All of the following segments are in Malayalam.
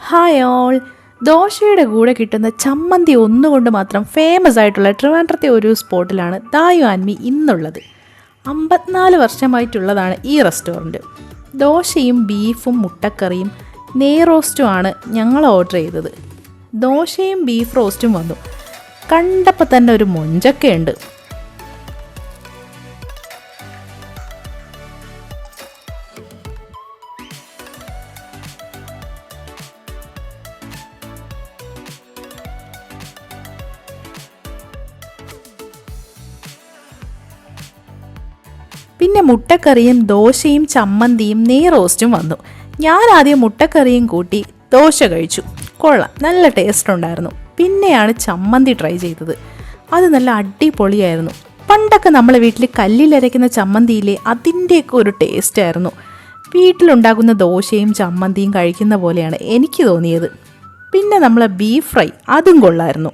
ഹായ് ഓൾ ദോശയുടെ കൂടെ കിട്ടുന്ന ചമ്മന്തി ഒന്നുകൊണ്ട് മാത്രം ഫേമസ് ആയിട്ടുള്ള ട്രിവാൻഡ്രത്തെ ഒരു സ്പോട്ടിലാണ് ദായു ആൻമി ഇന്നുള്ളത്. അമ്പത്തിനാല് വർഷമായിട്ടുള്ളതാണ് ഈ റെസ്റ്റോറന്റ് ദോശയും ബീഫും മുട്ടക്കറിയും നെയ് റോസ്റ്റും ആണ് ഞങ്ങൾ ഓർഡർ ചെയ്തത്. ദോശയും ബീഫ് റോസ്റ്റും വന്നു. കണ്ടപ്പോൾ തന്നെ ഒരു മൊഞ്ചൊക്കെ ഉണ്ട്. പിന്നെ മുട്ടക്കറിയും ദോശയും ചമ്മന്തിയും നെയ് റോസ്റ്റും വന്നു. ഞാൻ ആദ്യം മുട്ടക്കറിയും കൂട്ടി ദോശ കഴിച്ചു. കൊള്ളാം നല്ല ടേസ്റ്റ് ഉണ്ടായിരുന്നു. പിന്നെയാണ് ചമ്മന്തി ട്രൈ ചെയ്തത്. അത് നല്ല അടിപൊളിയായിരുന്നു. പണ്ടൊക്കെ നമ്മളെ വീട്ടിൽ കല്ലിലരയ്ക്കുന്ന ചമ്മന്തിയിലെ അതിന്റെയൊക്കെ ഒരു ടേസ്റ്റ് ആയിരുന്നു. വീട്ടിലുണ്ടാകുന്ന ദോശയും ചമ്മന്തിയും കഴിക്കുന്ന പോലെയാണ് എനിക്ക് തോന്നിയത്. പിന്നെ നമ്മളെ ബീഫ് ഫ്രൈ അതും കൊള്ളായിരുന്നു.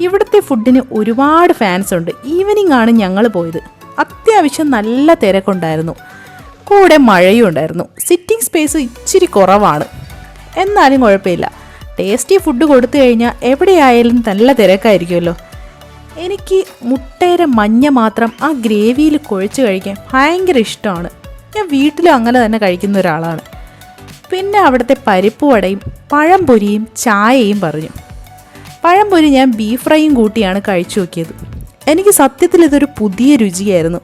ഇവിടുത്തെ ഫുഡിന് ഒരുപാട് ഫാൻസ് ഉണ്ട്. ഈവനിങ് ആണ് ഞങ്ങൾ പോയത്. അത്യാവശ്യം നല്ല തിരക്കുണ്ടായിരുന്നു. കൂടെ മഴയും ഉണ്ടായിരുന്നു. സിറ്റിംഗ് സ്പേസ് ഇച്ചിരി കുറവാണ്. എന്നാലും കുഴപ്പമില്ല. ടേസ്റ്റി ഫുഡ് കൊടുത്തു കഴിഞ്ഞാൽ എവിടെയായാലും നല്ല തിരക്കായിരിക്കുമല്ലോ. എനിക്ക് മുട്ടയുടെ മഞ്ഞ മാത്രം ആ ഗ്രേവിയിൽ കുഴച്ച് കഴിക്കാൻ ഭയങ്കര ഇഷ്ടമാണ്. ഞാൻ വീട്ടിലും അങ്ങനെ തന്നെ കഴിക്കുന്ന ഒരാളാണ്. പിന്നെ അവിടുത്തെ പരിപ്പ് വടയും പഴംപൊരിയും ചായയും പറഞ്ഞു. പഴംപൊരി ഞാൻ ബീഫ് ഫ്രൈയും കൂട്ടിയാണ് കഴിച്ചു നോക്കിയത്. എനിക്ക് സത്യത്തിൽ ഇതൊരു പുതിയ രുചിയായിരുന്നു.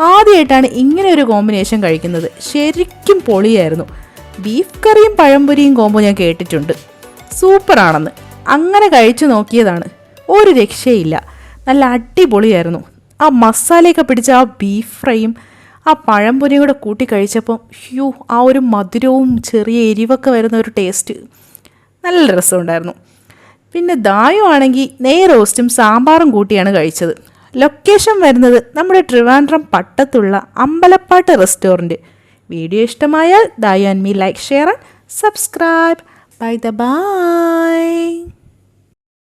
ആദ്യമായിട്ടാണ് ഇങ്ങനെ ഒരു കോമ്പിനേഷൻ കഴിക്കുന്നത്. ശരിക്കും പൊളിയായിരുന്നു. ബീഫ് കറിയും പഴംപൊരിയും കോമ്പോ ഞാൻ കേട്ടിട്ടുണ്ട്. സൂപ്പറാണെന്ന് അങ്ങനെ കഴിച്ചു നോക്കിയതാണ്. ഒരു രക്ഷയില്ല. നല്ല അടിപൊളിയായിരുന്നു. ആ മസാലയൊക്കെ പിടിച്ച ആ ബീഫ് ഫ്രൈയും ആ പഴംപൊരിയും കൂടെ കൂട്ടി കഴിച്ചപ്പം ഹ്യൂ ആ ഒരു മധുരവും ചെറിയ എരിവൊക്കെ വരുന്ന ഒരു ടേസ്റ്റ് നല്ല രസമുണ്ടായിരുന്നു. പിന്നെ ദായു ആണെങ്കിൽ നെയ് റോസ്റ്റും സാമ്പാറും കൂട്ടിയാണ് കഴിച്ചത്. ലൊക്കേഷൻ വരുന്നത് നമ്മുടെ ട്രിവാൻഡ്രം പട്ടത്തുള്ള അമ്പലപ്പാട്ട് റെസ്റ്റോറന്റ് വീഡിയോ ഇഷ്ടമായാൽ ദയാൻ me like share and subscribe bye the by